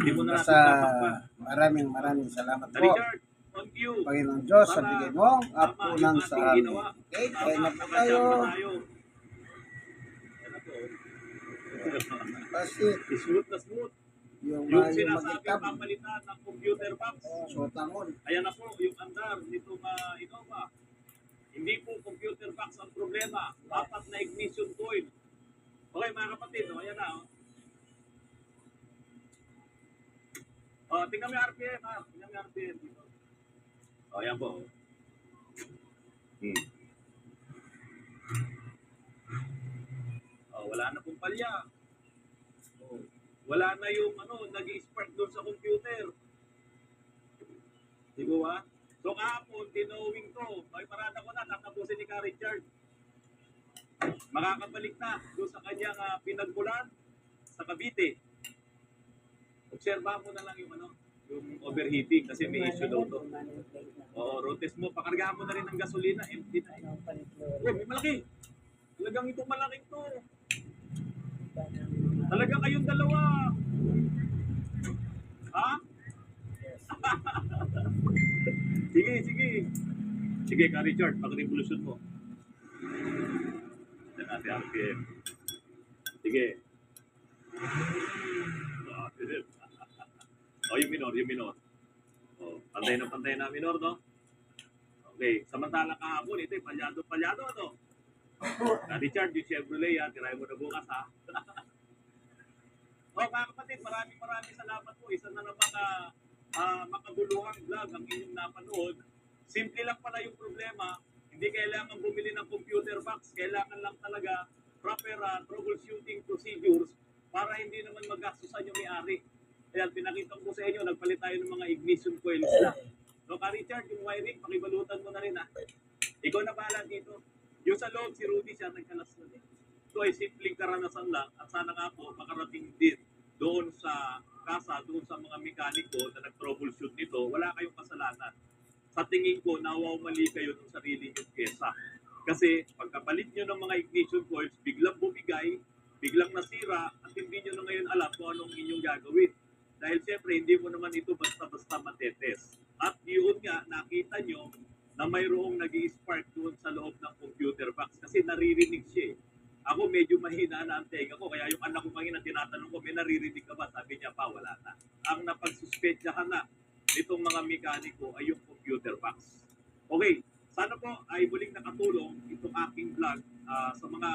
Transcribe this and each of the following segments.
Hindi mo na Basta maraming maraming salamat po. Panginoon Diyos, sa bigay tama apunan sa amin. Okay, kaya na po tayo. na na po. Kasi smooth na smooth. yung pamalitan ng computer box. sotangon. Ayan na po, yung andar nitong uh, Innova. Hindi po computer box ang problema. Dapat na ignition coil. Okay mga kapatid, oh, ayan na. Oh. Oh, tingnan mo yung RPM, ha? Tingnan mo yung RPM. Oh, ayan po. Hmm. Oh, wala na pong palya. Oh, wala na yung ano, nag-spark doon sa computer. Di ba ba? So kahapon, tinowing to. May parada ko na, tatapusin ni Ka Richard. Makakabalik na doon sa kanyang uh, pinagmulan sa Cavite. Obserbahan mo na lang yung ano, yung overheating kasi may issue daw to. Oo, road mo, pakargahan mo na rin ng gasolina, empty na. Oh, may malaki. Talagang ito malaking to. Talaga kayong dalawa. Ha? sige, sige. Sige ka, Richard, pag-revolution mo. Ito natin RPM. Sige. Ah, sige. oh, yung minor, yung minor. Oh, pantay na pantay na minor, no? Okay, samantala kahapon, ito, palyado-palyado, ano? Na Richard, yung Chevrolet, yan, tirahin mo na bukas, ha? oh, mga kapatid, maraming maraming salamat po. Isa na naman uh, uh, makabuluhang vlog ang inyong napanood. Simple lang pala yung problema. Hindi kailangan bumili ng computer box. Kailangan lang talaga proper uh, troubleshooting procedures para hindi naman magastusan yung may-ari. Kaya pinakita ko sa inyo, nagpalit tayo ng mga ignition coils na. So, ka Richard, yung wiring, pakibalutan mo na rin ha. Ikaw na bahala dito. Yung sa loob, si Rudy siya nagkalas na din. Ito ay simpleng karanasan lang at sana nga po makarating din doon sa kasa, doon sa mga mekaniko na nag-troubleshoot nito, wala kayong kasalanan. Sa tingin ko, nawawmali kayo ng sarili nyo pyesa. Kasi pagkapalit nyo ng mga ignition coils, biglang bumigay, biglang nasira, at hindi nyo na ngayon alam kung anong inyong gagawin. Dahil siyempre, hindi mo naman ito basta-basta matetes. At yun nga, nakita nyo na mayroong nag spark doon sa loob ng computer box kasi naririnig siya eh. Ako medyo mahina na ang tenga ko, kaya yung anak ko kanina tinatanong ko, may naririnig ka ba? Sabi niya pa, wala na. Ang napagsuspetsahan na nitong mga mekaniko ay yung computer box. Okay, sana po ay muling nakatulong itong aking vlog ah, sa mga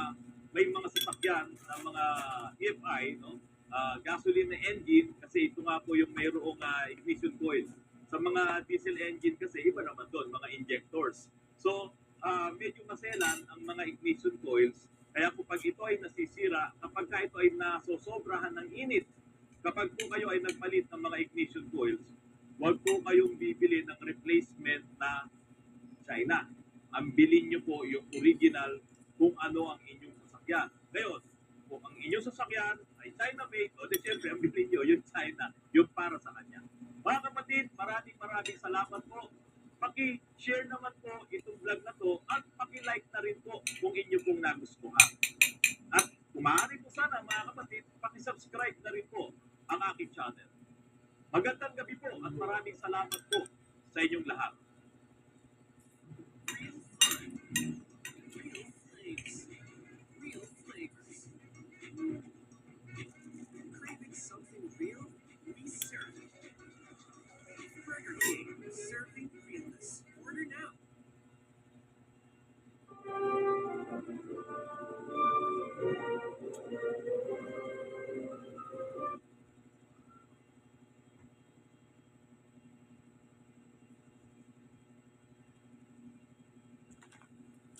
may mga sasakyan na mga EFI, no? Ah, gasoline na engine kasi ito nga po yung mayroong ah, ignition coil. Sa mga diesel engine kasi iba naman doon, mga injectors. So, ah, medyo maselan ang mga ignition coils. Kaya kapag ito ay nasisira, kapag ka ito ay nasosobrahan ng init, kapag po kayo ay nagpalit ng mga ignition coils, huwag po kayong bibili ng replacement na China. Ang bilhin nyo po yung original kung ano ang inyong sasakyan. Ngayon, kung ang inyong sasakyan ay China-made, o di siyempre, ang bilhin yung China, yung para sa kanya. Mga kapatid, maraming maraming salamat po. Paki-share naman po itong vlog na to at paki-like na rin po kung inyo pong nagustuhan. At kung maaari po sana mga kapatid, paki-subscribe na rin po ang aking channel. Magandang gabi po at maraming salamat po sa inyong lahat.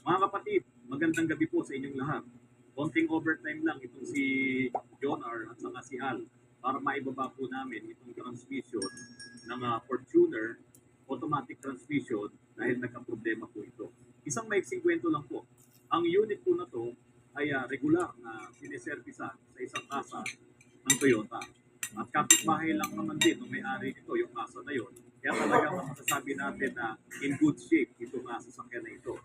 Mga kapatid, magandang gabi po sa inyong lahat. Konting overtime lang itong si Jonar at saka si Al para maibaba po namin itong transmission ng ah, Fortuner automatic transmission dahil nagka-problema po ito. Isang maiksing kwento lang po. Ang unit po na to ay ah, regular na sineservisan sa isang kasa ng Toyota. At kapitbahay lang naman din ng may-ari nito, yung kasa na yon. Kaya talagang masasabi natin na in good shape itong uh, sasakyan na ito.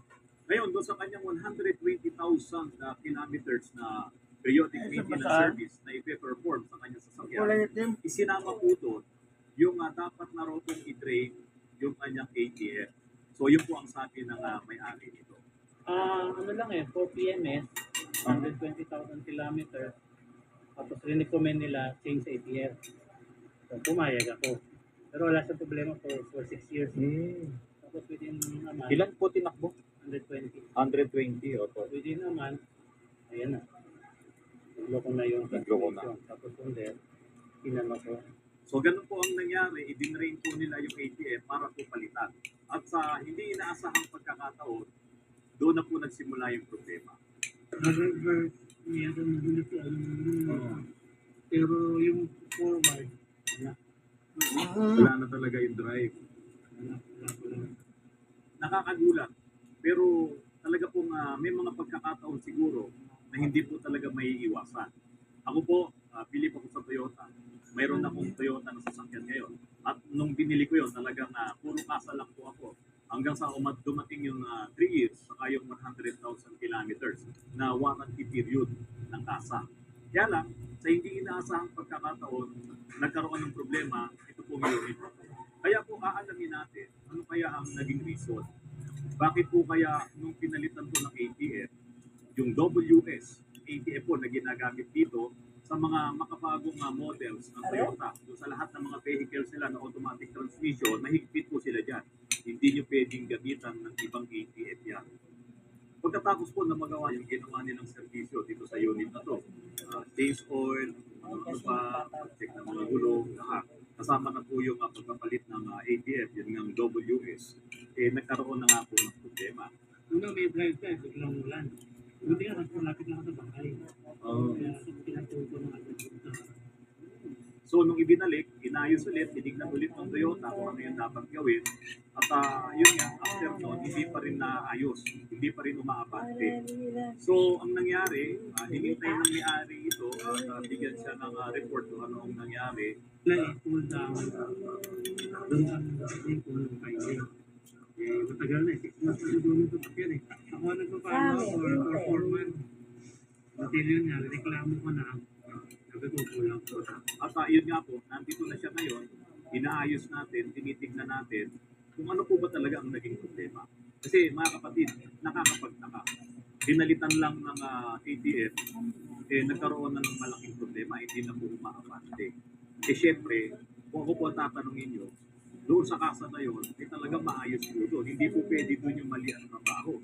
Ngayon, doon sa kanyang 120,000 na kilometers na periodic sa maintenance service na ipe-perform sa kanyang sasakyan, isinama po doon yung ah, dapat na raw pong i-drain yung kanyang ATF. So yun po ang sabi ng ah, may-ari nito. Ah, ano lang eh, 4 PMS, 120,000 kilometers. Tapos rin-recommend nila change ATF. So, pumayag ako. Pero wala sa problema for, for 6 years. Tapos within month, Ilan po tinakbo? 120. 120 o po. Within a month, ayan na. Nagloko na yung Nagloko na. transmission. Tapos from there, pinano ko. So ganun po ang nangyari, i-drain po nila yung ATF para po palitan. At sa hindi inaasahang pagkakataon, doon na po nagsimula yung problema. Nag-reverse, meron na dun ito, Pero yung forward, wala. Wala na talaga yung drive. Wala, wala, wala. Nakakagulat. Pero talaga pong ah, may mga pagkakataon siguro na hindi po talaga may iwasan. Ako po, uh, believe ako sa Toyota. Mayroon akong Toyota na sasakyan ngayon. At nung binili ko yon talagang uh, puro kasa lang po ako. Hanggang sa umat dumating yung 3 years, saka yung 100,000 kilometers na warranty period ng kasa. Kaya lang, sa hindi inaasahang pagkakataon, nagkaroon ng problema, ito po yung. Kaya po aalamin natin, ano kaya ang naging reason? Bakit po kaya nung pinalitan ko ng ATF, yung WS, ATF po na ginagamit dito sa mga makabagong uh, models ng Toyota. So, sa lahat ng mga vehicles nila na automatic transmission, mahigpit po sila dyan. Hindi nyo pwedeng gamitan ng ibang ATF yan. Pagkatapos po na magawa yung ginawa nilang serbisyo dito sa unit na to, uh, change oil, ano pa, check ng mga gulong, lahat. Kasama na po yung uh, pagpapalit ng uh, ATF, yun ng WS. Eh, nagkaroon na nga po ng problema. Una may drive ka, biglang ulan. Buti nga, nagpalapit lang sa bahay. Oh. Kaya pinatuto ng sa So, nung ibinalik, inayos ulit, tinignan ulit ng Toyota kung ano yung dapat gawin. At ah, yun nga, after noon, hindi pa rin naayos. Hindi pa rin umaabante. So, ang nangyari, uh, hinintay ng may-ari ito at ah, bigyan siya ng ah, report kung ano ang nangyari. Wala eh, cool down. Doon sa. Eh, matagal na eh. Six months na doon ito pakyan eh. Ako nagpapano for, for four months. Until yun nga, reklamo ko na. Ko, kulang ko. At ah, yun nga po, nandito na siya ngayon, inaayos natin, tinitignan natin kung ano po ba talaga ang naging problema. Kasi mga kapatid, nakakapagtaka. Pinalitan lang ng ah, ATF, eh nagkaroon na ng malaking problema, hindi na po umaabante. Eh syempre, kung ako po tatanungin nyo, doon sa kasa na yun, eh talagang maayos po doon. Hindi po pwede doon yung mali ang trabaho.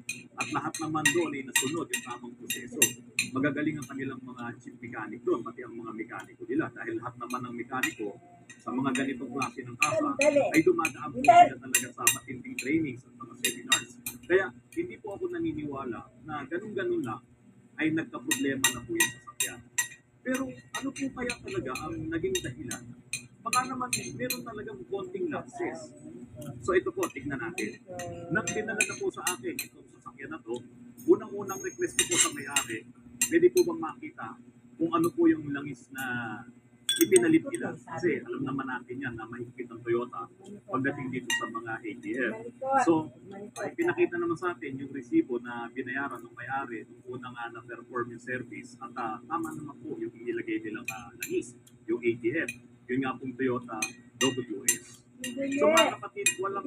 At lahat naman doon ay nasunod yung tamang proseso. Magagaling ang kanilang mga chief mechanic doon, pati ang mga mekaniko nila. Dahil lahat naman ng mekaniko sa mga ganitong klase ng kasa ay dumadaan po sila talaga sa matinding trainings at mga seminars. Kaya hindi po ako naniniwala na ganun-ganun lang ay nagka-problema na po yung sasakyan. Pero ano po kaya talaga ang naging dahilan? Baka naman meron talagang konting lapses. So ito po, tignan natin. Nang dinala na po sa akin itong sasakyan na to, unang-unang request ko po sa may-ari, pwede po bang makita kung ano po yung langis na ipinalit nila. Kasi alam naman natin yan na mahigpit ang Toyota pagdating dito sa mga ATF. So, pinakita naman sa atin yung resibo na binayaran ng may-ari nung unang uh, na performance service at ah, tama naman po yung ilagay nilang uh, langis, yung ATF. Yun nga pong Toyota WS. So mga kapatid, walang,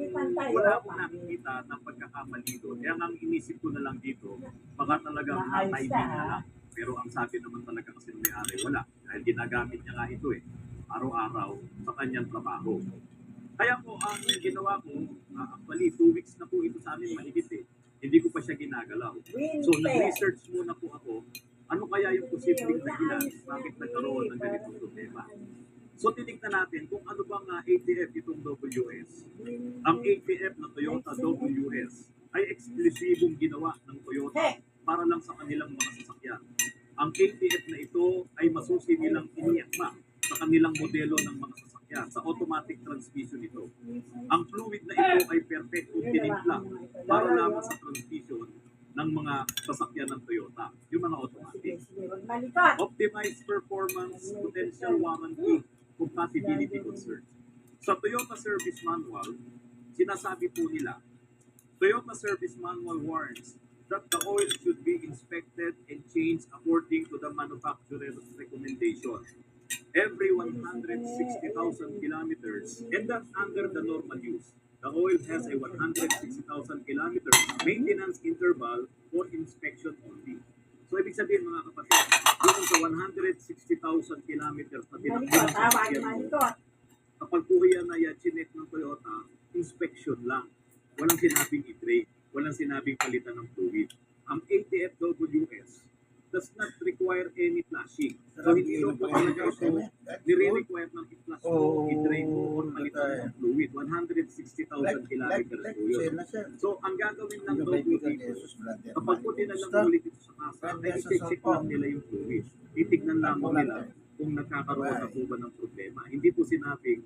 wala akong nakikita ng pagkakamali doon. Kaya ang inisip ko na lang dito, baka talagang ka, na lang. Pero ang sabi naman talaga kasi ng may-ari, wala. Dahil ginagamit niya nga ito eh, araw-araw sa kanyang trabaho. Kaya po, ang ginawa ko, ah, actually, two weeks na po ito sa amin mahigit eh. Hindi ko pa siya ginagalaw. So, nag-research muna po ako, ano kaya yung posibleng dahilan bakit nagkaroon ng ganitong problema. So, titignan natin kung ano bang ah, ATF itong WS. Ang ATF na Toyota WS ay eksklusibong ginawa ng Toyota para lang sa kanilang mga sasakyan. Ang ATF na ito ay masusi nilang iniakma sa kanilang modelo ng mga sasakyan sa automatic transmission ito. Ang fluid na ito ay perfectong tinimpla para lamang sa transmission ng mga sasakyan ng Toyota, yung mga automatic. Optimized performance, potential warranty, compatibility concerns. Sa Toyota Service Manual, sinasabi po nila, Toyota Service Manual warns that the oil should be inspected and changed according to the manufacturer's recommendation. Every 160,000 kilometers, and that's under the normal use. The oil has a 160,000 kilometers maintenance interval for inspection only. So, ibig sabihin mga kapatid, doon sa 160,000 kilometers na tinakbo ng sasakyan mo, malikot. kapag yan na yan, chinek ng Toyota, inspection lang. Walang sinabing i-brake, walang sinabing palitan ng fluid. Ang ATFWS does not require any flashing. So, hindi daw po talaga ito nire-require ng i-flash mo, i-drain mo, o palitan tayo. ng fluid. 160,000 kilometers po yun. So, ang gagawin lang daw po dito, kapag po tinalang Basta, ulit ito sa kasa, ay i-check lang nila yung fluid. Titignan lang po nila kung nagkakaroon na po ba ng problema. Hindi po sinabing